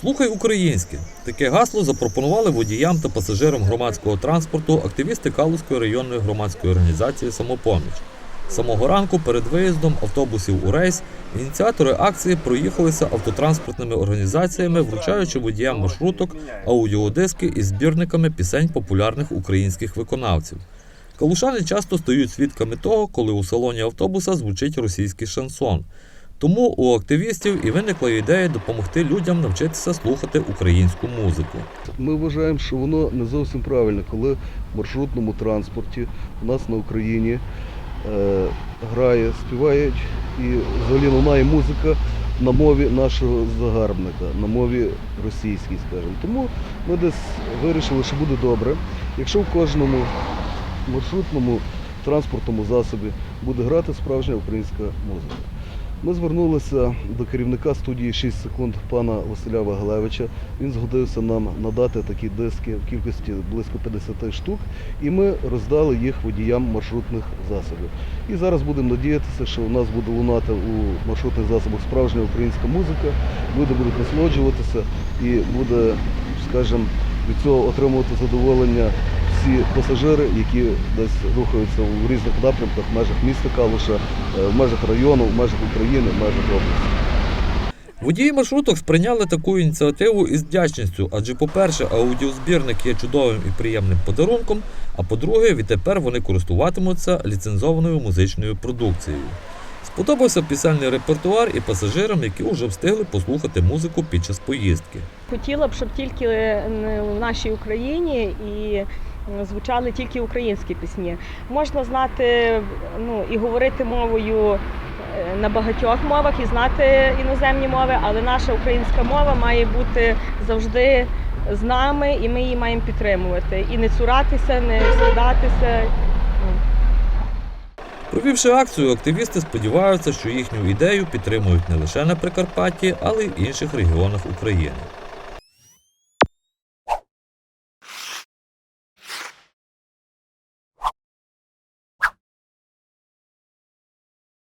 Слухай українське. Таке гасло запропонували водіям та пасажирам громадського транспорту активісти Калузької районної громадської організації Самопоміч. Самого ранку перед виїздом автобусів у рейс ініціатори акції проїхалися автотранспортними організаціями, вручаючи водіям маршруток аудіодиски із збірниками пісень популярних українських виконавців. Калушани часто стають свідками того, коли у салоні автобуса звучить російський шансон. Тому у активістів і виникла ідея допомогти людям навчитися слухати українську музику. Ми вважаємо, що воно не зовсім правильно, коли в маршрутному транспорті у нас на Україні е, грає, співають і взагалі лунає музика на мові нашого загарбника, на мові російській, скажімо. Тому ми десь вирішили, що буде добре, якщо в кожному маршрутному транспортному засобі буде грати справжня українська музика. Ми звернулися до керівника студії 6 секунд пана Василя Вагалевича. Він згодився нам надати такі диски в кількості близько 50 штук, і ми роздали їх водіям маршрутних засобів. І зараз будемо надіятися, що у нас буде лунати у маршрутних засобах справжня українська музика, люди будуть насолоджуватися і буде, скажімо, від цього отримувати задоволення всі пасажири, які десь рухаються у різних напрямках в межах міста Калуша, е, в межах району, в межах України, в межах області. Водії маршруток сприйняли таку ініціативу із вдячністю, адже, по-перше, аудіозбірник є чудовим і приємним подарунком, а по-друге, відтепер вони користуватимуться ліцензованою музичною продукцією. Сподобався пісельний репертуар і пасажирам, які вже встигли послухати музику під час поїздки. Хотіла б, щоб тільки не в нашій Україні і звучали тільки українські пісні. Можна знати ну, і говорити мовою е, на багатьох мовах і знати іноземні мови, але наша українська мова має бути завжди з нами, і ми її маємо підтримувати. І не цуратися, не стидатися. Провівши акцію, активісти сподіваються, що їхню ідею підтримують не лише на Прикарпатті, але й в інших регіонах України.